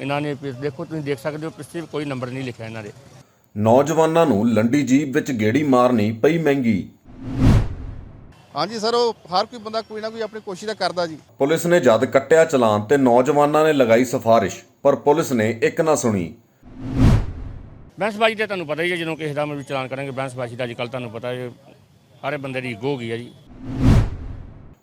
ਇਹਨਾਂ ਨੇ ਦੇਖੋ ਤੁਸੀਂ ਦੇਖ ਸਕਦੇ ਹੋ ਪਿੱਛੇ ਕੋਈ ਨੰਬਰ ਨਹੀਂ ਲਿਖਿਆ ਇਹਨਾਂ ਦੇ। ਨੌਜਵਾਨਾਂ ਨੂੰ ਲੰਡੀ ਜੀਪ ਵਿੱਚ ਗੇੜੀ ਮਾਰਨੀ ਪਈ ਮਹਿੰਗੀ। ਹਾਂਜੀ ਸਰ ਉਹ ਹਰ ਕੋਈ ਬੰਦਾ ਕੋਈ ਨਾ ਕੋਈ ਆਪਣੀ ਕੋਸ਼ਿਸ਼ ਤਾਂ ਕਰਦਾ ਜੀ। ਪੁਲਿਸ ਨੇ ਜਦ ਕੱਟਿਆ ਚਲਾਨ ਤੇ ਨੌਜਵਾਨਾਂ ਨੇ ਲਗਾਈ ਸਿਫਾਰਿਸ਼ ਪਰ ਪੁਲਿਸ ਨੇ ਇੱਕ ਨਾ ਸੁਣੀ। ਬੈਂਸਬਾਜੀ ਤੇ ਤੁਹਾਨੂੰ ਪਤਾ ਹੀ ਹੈ ਜਦੋਂ ਕਿਸੇ ਦਾ ਵੀ ਚਲਾਨ ਕਰਾਂਗੇ ਬੈਂਸਬਾਜੀ ਦਾ ਅੱਜ ਕੱਲ੍ਹ ਤੁਹਾਨੂੰ ਪਤਾ ਹੈ ਹਰੇ ਬੰਦੇ ਦੀ ਹੋ ਗਈ ਹੈ ਜੀ।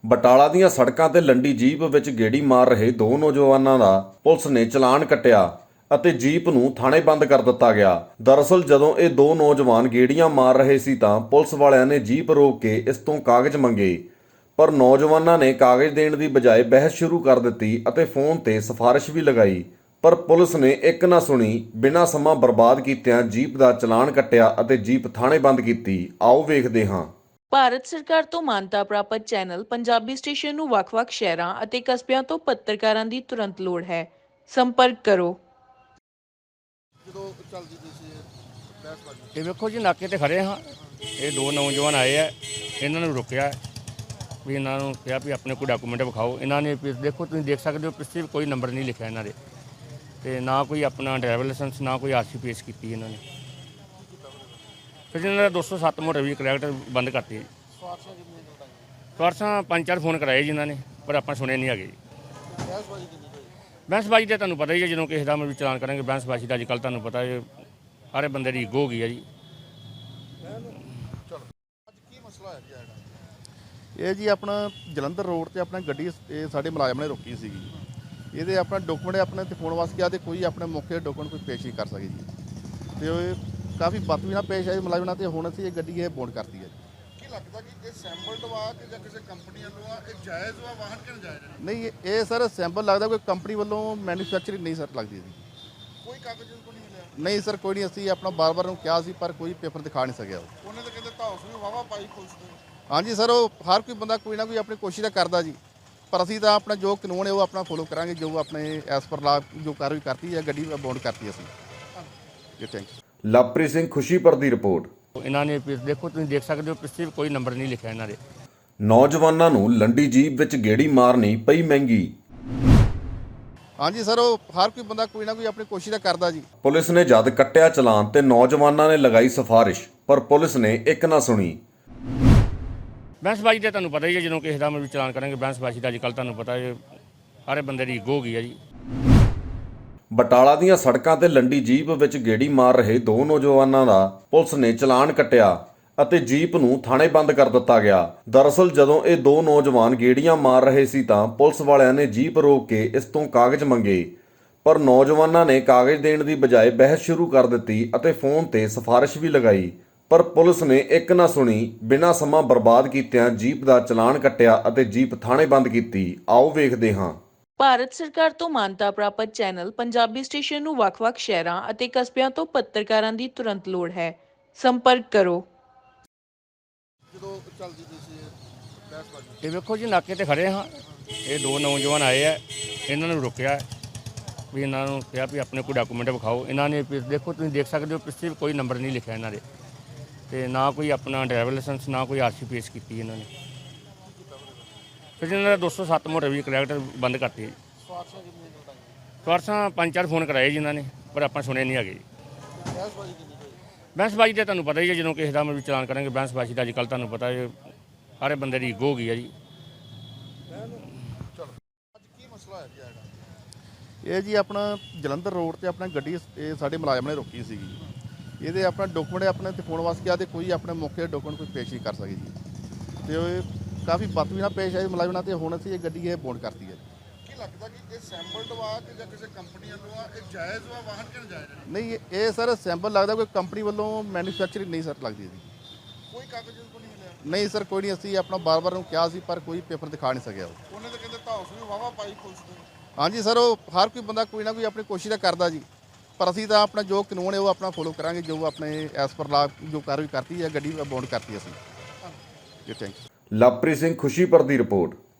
ਬਟਾਲਾ ਦੀਆਂ ਸੜਕਾਂ ਤੇ ਲੰਡੀ ਜੀਪ ਵਿੱਚ ਗੇੜੀ ਮਾਰ ਰਹੇ ਦੋ ਨੌਜਵਾਨਾਂ ਦਾ ਪੁਲਿਸ ਨੇ ਚਲਾਨ ਕੱਟਿਆ ਅਤੇ ਜੀਪ ਨੂੰ ਥਾਣੇ ਬੰਦ ਕਰ ਦਿੱਤਾ ਗਿਆ। ਦਰਅਸਲ ਜਦੋਂ ਇਹ ਦੋ ਨੌਜਵਾਨ ਗੇੜੀਆਂ ਮਾਰ ਰਹੇ ਸੀ ਤਾਂ ਪੁਲਿਸ ਵਾਲਿਆਂ ਨੇ ਜੀਪ ਰੋਕ ਕੇ ਇਸ ਤੋਂ ਕਾਗਜ਼ ਮੰਗੇ। ਪਰ ਨੌਜਵਾਨਾਂ ਨੇ ਕਾਗਜ਼ ਦੇਣ ਦੀ ਬਜਾਏ ਬਹਿਸ ਸ਼ੁਰੂ ਕਰ ਦਿੱਤੀ ਅਤੇ ਫੋਨ ਤੇ ਸਿਫਾਰਿਸ਼ ਵੀ ਲਗਾਈ। ਪਰ ਪੁਲਿਸ ਨੇ ਇੱਕ ਨਾ ਸੁਣੀ, ਬਿਨਾਂ ਸਮਾਂ ਬਰਬਾਦ ਕੀਤਿਆਂ ਜੀਪ ਦਾ ਚਲਾਨ ਕੱਟਿਆ ਅਤੇ ਜੀਪ ਥਾਣੇ ਬੰਦ ਕੀਤੀ। ਆਓ ਵੇਖਦੇ ਹਾਂ। ਭਾਰਤ ਸਰਕਾਰ ਤੋਂ ਮਾਨਤਾ ਪ੍ਰਾਪਤ ਚੈਨਲ ਪੰਜਾਬੀ ਸਟੇਸ਼ਨ ਨੂੰ ਵੱਖ-ਵੱਖ ਸ਼ਹਿਰਾਂ ਅਤੇ ਕਸਬਿਆਂ ਤੋਂ ਪੱਤਰਕਾਰਾਂ ਦੀ ਤੁਰੰਤ ਲੋੜ ਹੈ। ਸੰਪਰਕ ਕਰੋ। ਜਦੋਂ ਚੱਲਦੀ ਪਈ ਸੀ ਬਹਿਸਬਾਜ਼ੀ ਇਹ ਵੇਖੋ ਜੀ ਨਾਕੇ ਤੇ ਖੜੇ ਹਾਂ। ਇਹ ਦੋ ਨੌਜਵਾਨ ਆਏ ਆ। ਇਹਨਾਂ ਨੂੰ ਰੁਕਿਆ ਵੀ ਇਹਨਾਂ ਨੂੰ ਕਿਹਾ ਵੀ ਆਪਣੇ ਕੋਈ ਡਾਕੂਮੈਂਟ ਵਿਖਾਓ। ਇਹਨਾਂ ਨੇ ਵੀ ਦੇਖੋ ਤੁਸੀਂ ਦੇਖ ਸਕਦੇ ਹੋ ਪਿੱਛੇ ਵੀ ਕੋਈ ਨੰਬਰ ਨਹੀਂ ਲਿਖਿਆ ਇਹਨਾਂ ਦੇ। ਤੇ ਨਾ ਕੋਈ ਆਪਣਾ ਡਰਾਈਵਰ ਲਾਇਸੈਂਸ ਨਾ ਕੋਈ ਆਰਸੀ ਪੇਸ਼ ਕੀਤੀ ਇਹਨਾਂ ਨੇ। ਫਿਰ ਇਹਨਾਂ ਦਾ 207 ਮੋਟਰ ਵੀ ਕਰੈਕਟ ਬੰਦ ਕਰਤੀ ਹੈ ਸਵਾਰਸ਼ਾਂ ਪੰਜ ਚਾਰ ਫੋਨ ਕਰਾਏ ਇਹਨਾਂ ਨੇ, ਪਰ ਆਪਾਂ ਸੁਣੇ ਨਹੀਂ ਹੈਗੇ ਜੀ। ਬਹਿਸਬਾਜ਼ੀ ਕਿੰਨੀ ਬੈਂਸਬਾਜੀ ਤੇ ਤੁਹਾਨੂੰ ਪਤਾ ਹੀ ਹੈ, ਜਦੋਂ ਕਿਸੇ ਦਾ ਵੀ ਚਲਾਨ ਕਰਾਂਗੇ ਬੈਂਸਬਾਜੀ ਦਾ ਅੱਜ ਕੱਲ੍ਹ ਤੁਹਾਨੂੰ ਪਤਾ ਹੈ ਹਰੇ ਬੰਦੇ ਦੀ ਈਗੋ ਹੋ ਗਈ ਹੈ ਜੀ। ਇਹ ਜੀ ਆਪਣਾ ਜਲੰਧਰ ਰੋਡ ਤੇ ਆਪਣਾ ਗੱਡੀ ਇਹ ਸਾਡੇ ਮੁਲਾਜ਼ਮ ਨੇ ਰੋਕੀ ਸੀਗੀ ਇਹਦੇ ਆਪਣਾ ਡਾਕੂਮੈਂਟ ਆਪਣੇ ਤੇ ਫੋਨ ਵਾਸਤੇ ਆ ਤੇ ਕੋਈ ਆਪਣੇ ਮੌਕੇ ਡਾਕੂਮੈਂਟ ਕੋਈ ਪੇਸ਼ ਨਹੀਂ ਕਰ ਸਕੇ ਜੀ। ਤੇ ਉਹ ਕਾਫੀ ਬਦਤਮੀ ਨਾਲ ਪੇਸ਼ ਆਈ ਮੁਲਾਜ਼ਮ ਤੇ ਹੁਣ ਅਸੀਂ ਇਹ ਗੱਡੀ ਇਹ ਬੌਂਡ ਕਰਤੀ ਹੈ ਜੀ। ਕੀ ਲੱਗਦਾ ਕਿ ਇਹ ਸੈਂਪਲ ਵਾ ਕਿ ਜਾਂ ਕਿਸੇ ਕੰਪਨੀ ਵੱਲੋਂ ਆ ਇਹ ਜਾਇਜ਼ ਵਾ ਵਾਹਨ ਕਿ ਜਾਇਜ਼ ਨਹੀਂ ਨਹੀਂ ਇਹ- ਇਹ ਸਰ ਸੈਂਪਲ ਲੱਗਦਾ ਕੋਈ ਕੰਪਨੀ ਵੱਲੋਂ ਮੈਨੂਫੈਕਚਰਿੰਗ ਨਹੀਂ ਸਰ ਲੱਗਦੀ ਜੀ ਕੋਈ ਕਾਗਜ਼ ਕੋ ਨਹੀਂ ਮਿਲਿਆ ਨਹੀਂ ਸਰ ਕੋਈ ਨਹੀਂ ਅਸੀਂ ਆਪਣਾ ਬਾਰ-ਬਾਰ ਨੂੰ ਕਿਹਾ ਸੀ ਪਰ ਕੋਈ ਪੇਪਰ ਦਿਖਾ ਨਹੀਂ ਸਕਿਆ ਉਹ। ਉਹਨੇ ਤਾਂ ਕਹਿੰਦੇ ਧੌਸ ਵੀ ਵਾਵਾ ਪਾਈ ਪੁਲਿਸ ਨੇ। ਹਾਂਜੀ ਸਰ ਉਹ ਹਰ ਕੋਈ ਬੰਦਾ ਕੋਈ ਨਾ ਕੋਈ ਆਪਣੀ ਕੋਸ਼ਿਸ਼ ਤਾਂ ਕਰਦਾ ਜੀ। ਪਰ ਅਸੀਂ ਤਾਂ ਆਪਣਾ ਜੋ ਕਾਨੂੰਨ ਹੈ ਉਹ ਆਪਣਾ ਫੋਲੋ ਕਰਾਂਗੇ ਜੋ ਆਪਣੇ ਐਸ ਪਰ ਲਾ ਜੋ ਕਾਰਵਾਈ ਕਰਤੀ ਹੈ ਗੱਡੀ ਬੌਂਡ ਕਰਤੀ ਅਸੀਂ। ਜੀ ਥੈਂਕ ਯੂ ਲਵਪ੍ਰੀਤ ਸਿੰਘ ਖੁਸ਼ੀਪੁਰ ਦੀ ਰਿਪੋਰਟ। ਇਹਨਾਂ ਨੇ ਵੀ ਦੇਖੋ ਤੁਸੀਂ ਦੇਖ ਸਕਦੇ ਹੋ ਪਿੱਛੇ ਵੀ ਕੋਈ ਨੰਬਰ ਨਹੀਂ ਲਿਖਿਆ ਇਹਨਾਂ ਦੇ। ਨੌਜਵਾਨਾਂ ਨੂੰ ਲੰਡੀ ਜੀਪ ਵਿੱਚ ਗੇੜੀ ਮਾਰਨੀ ਪਈ ਮਹਿੰਗੀ। ਹਾਂਜੀ ਸਰ ਉਹ ਹਰ ਕੋਈ ਬੰਦਾ ਕੋਈ ਨਾ ਕੋਈ ਆਪਣੀ ਕੋਸ਼ਿਸ਼ ਤਾਂ ਕਰਦਾ ਜੀ। ਪੁਲਿਸ ਨੇ ਜਦ ਕੱਟਿਆ ਚਲਾਨ ਤੇ ਨੌਜਵਾਨਾਂ ਨੇ ਲਗਾਈ ਸਿਫਾਰਿਸ਼ ਪਰ ਪੁਲਿਸ ਨੇ ਇੱਕ ਨਾ ਸੁਣੀ। ਬੈਂਸਬਾਜੀ ਤੇ ਤੁਹਾਨੂੰ ਪਤਾ ਹੀ ਹੈ ਜਦੋਂ ਕਿਸੇ ਦਾ ਵੀ ਚਲਾਨ ਕਰਾਂਗੇ ਬੈਂਸਬਾਜੀ ਦਾ ਅੱਜ ਕੱਲ੍ਹ ਤੁਹਾਨੂੰ ਪਤਾ ਹੈ ਹਰੇ ਬੰਦੇ ਦੀ ਈਗੋ ਹੋ ਗਈ ਹੈ ਜੀ। ਬਟਾਲਾ ਦੀਆਂ ਸੜਕਾਂ ਤੇ ਲੰਡੀ ਜੀਪ ਵਿੱਚ ਗੇੜੀ ਮਾਰ ਰਹੇ ਦੋ ਨੌਜਵਾਨਾਂ ਦਾ ਪੁਲਿਸ ਨੇ ਚਲਾਨ ਕੱਟਿਆ ਅਤੇ ਜੀਪ ਨੂੰ ਥਾਣੇ ਬੰਦ ਕਰ ਦਿੱਤਾ ਗਿਆ। ਦਰਅਸਲ ਜਦੋਂ ਇਹ ਦੋ ਨੌਜਵਾਨ ਗੇੜੀਆਂ ਮਾਰ ਰਹੇ ਸੀ ਤਾਂ ਪੁਲਿਸ ਵਾਲਿਆਂ ਨੇ ਜੀਪ ਰੋਕ ਕੇ ਇਸ ਤੋਂ ਕਾਗਜ਼ ਮੰਗੇ। ਪਰ ਨੌਜਵਾਨਾਂ ਨੇ ਕਾਗਜ਼ ਦੇਣ ਦੀ ਬਜਾਏ ਬਹਿਸ ਸ਼ੁਰੂ ਕਰ ਦਿੱਤੀ ਅਤੇ ਫੋਨ ਤੇ ਸਿਫਾਰਿਸ਼ ਵੀ ਲਗਾਈ। ਪਰ ਪੁਲਿਸ ਨੇ ਇੱਕ ਨਾ ਸੁਣੀ, ਬਿਨਾਂ ਸਮਾਂ ਬਰਬਾਦ ਕੀਤਿਆਂ ਜੀਪ ਦਾ ਚਲਾਨ ਕੱਟਿਆ ਅਤੇ ਜੀਪ ਥਾਣੇ ਬੰਦ ਕੀਤੀ। ਆਓ ਵੇਖਦੇ ਹਾਂ। ਭਾਰਤ ਸਰਕਾਰ ਤੋਂ ਮਾਨਤਾ ਪ੍ਰਾਪਤ ਚੈਨਲ ਪੰਜਾਬੀ ਸਟੇਸ਼ਨ ਨੂੰ ਵੱਖ-ਵੱਖ ਸ਼ਹਿਰਾਂ ਅਤੇ ਕਸਬਿਆਂ ਤੋਂ ਪੱਤਰਕਾਰਾਂ ਦੀ ਤੁਰੰਤ ਲੋੜ ਹੈ। ਸੰਪਰਕ ਕਰੋ। ਜਦੋਂ ਚੱਲਦੀ ਪਈ ਸੀ ਬਹਿਸਬਾਜ਼ੀ ਇਹ ਵੇਖੋ ਜੀ ਨਾਕੇ ਤੇ ਖੜੇ ਹਾਂ। ਇਹ ਦੋ ਨੌਜਵਾਨ ਆਏ ਆ। ਇਹਨਾਂ ਨੂੰ ਰੁਕਿਆ। ਵੀ ਇਹਨਾਂ ਨੂੰ ਕਿਹਾ ਵੀ ਆਪਣੇ ਕੋਈ ਡਾਕੂਮੈਂਟ ਵਿਖਾਓ। ਇਹਨਾਂ ਨੇ ਵੀ ਦੇਖੋ ਤੁਸੀਂ ਦੇਖ ਸਕਦੇ ਹੋ ਪਿੱਛੇ ਵੀ ਕੋਈ ਨੰਬਰ ਨਹੀਂ ਲਿਖਿਆ ਇਹਨਾਂ ਦੇ। ਤੇ ਨਾ ਕੋਈ ਆਪਣਾ ਡਰਾਈਵਰ ਲਾਇਸੈਂਸ ਨਾ ਕੋਈ ਆਰਸੀ ਪੇਸ਼ ਕੀਤੀ ਇਹਨਾਂ ਨੇ। ਫਿਰ ਇਹਨਾਂ ਦਾ 207 ਮੋਟਰ ਵੀ ਕਰੈਕਟਰ ਬੰਦ ਕਰਤੀ ਜੀ। ਸਵਾਰਸ਼ਾਂ ਪੰਜ ਚਾਰ ਫੋਨ ਕਰਾਏ ਇਹਨਾਂ ਨੇ, ਪਰ ਆਪਾਂ ਸੁਣੇ ਨਹੀਂ ਹੈਗੇ ਜੀ। ਬਹਿਸਬਾਜ਼ੀ ਕਿੰਨੀ ਬੈਂਸਬਾਜੀ ਤੇ ਤੁਹਾਨੂੰ ਪਤਾ ਹੀ ਹੈ, ਜਦੋਂ ਕਿਸੇ ਦਾ ਵੀ ਚਲਾਨ ਕਰਾਂਗੇ ਬੈਂਸਬਾਜੀ ਦਾ ਅੱਜ ਕੱਲ੍ਹ ਤੁਹਾਨੂੰ ਪਤਾ ਹੈ ਹਰੇ ਬੰਦੇ ਦੀ ਈਗੋ ਹੋ ਗਈ ਹੈ ਜੀ। ਕੀ ਮਸਲਾ ਇਹ ਜੀ ਆਪਣਾ ਜਲੰਧਰ ਰੋਡ ਤੇ ਆਪਣਾ ਗੱਡੀ ਇਹ ਸਾਡੇ ਮੁਲਾਜ਼ਮ ਨੇ ਰੋਕੀ ਸੀਗੀ ਇਹਦੇ ਆਪਣਾ ਡਾਕੂਮੈਂਟ ਆਪਣੇ ਤੇ ਫੋਨ ਵਾਸਤੇ ਆ ਤੇ ਕੋਈ ਆਪਣੇ ਮੌਕੇ ਡਾਕੂਮੈਂਟ ਕੋਈ ਪੇਸ਼ ਨਹੀਂ ਕਰ ਸਕੇ ਜੀ। ਤੇ ਉਹ ਕਾਫੀ ਬਦਤਮੀ ਨਾਲ ਪੇਸ਼ ਆਈ ਮੁਲਾਜ਼ਮ ਤੇ ਹੁਣ ਅਸੀਂ ਇਹ ਗੱਡੀ ਇਹ ਬੌਂਡ ਕਰਤੀ ਹੈ। ਕੀ ਲੱਗਦਾ ਕਿ ਇਹ ਸੈਂਪਲ ਵਾ ਕਿ ਜਾਂ ਕਿਸੇ ਕੰਪਨੀ ਵੱਲੋਂ ਆ ਇਹ ਜਾਇਜ਼ ਵਾ ਵਾਹਨ ਕਿ ਜਾਇਜ਼ ਨਹੀਂ ਨਹੀਂ ਇਹ- ਇਹ ਸਰ ਸੈਂਪਲ ਲੱਗਦਾ ਕੋਈ ਕੰਪਨੀ ਵੱਲੋਂ ਮੈਨੂਫੈਕਚਰਿੰਗ ਨਹੀਂ ਸਰ ਲੱਗਦੀ ਕੋਈ ਕਾਗਜ਼ ਨਹੀਂ ਮਿਲਿਆ? ਨਹੀਂ ਸਰ ਕੋਈ ਨਹੀਂ ਅਸੀਂ ਆਪਣਾ ਬਾਰ-ਬਾਰ ਨੂੰ ਕਿਹਾ ਸੀ ਪਰ ਕੋਈ ਪੇਪਰ ਦਿਖਾ ਨਹੀਂ ਸਕਿਆ। ਉਹ ਉਹਨੇ ਤਾਂ ਕਹਿੰਦੇ ਧੌਸ ਵੀ ਵਾਵਾ ਪਾਈ ਪੁਲਿਸ ਨੇ। ਹਾਂਜੀ ਸਰ ਉਹ ਹਰ ਕੋਈ ਬੰਦਾ ਕੋਈ ਨਾ ਕੋਈ ਆਪਣੀ ਕੋਸ਼ਿਸ਼ ਤਾਂ ਕਰਦਾ ਜੀ। ਪਰ ਅਸੀਂ ਤਾਂ ਆਪਣਾ ਜੋ ਕਾਨੂੰਨ ਹੈ ਉਹ ਆਪਣਾ ਫੋਲੋ ਕਰਾਂਗੇ ਜੋ ਆਪਣੇ ਐਸ ਪਰ ਲਾ ਜੋ ਕਾਰਵਾਈ ਕਰਤੀ ਹੈ ਗੱਡੀ ਬੌਂਡ ਕਰਤੀ ਅਸੀਂ। ਜੀ ਥੈਂਕ ਯੂ ਲਵਪ੍ਰੀਤ ਸਿੰਘ ਖੁਸ਼ੀਪੁਰ ਦੀ ਰਿਪੋਰਟ।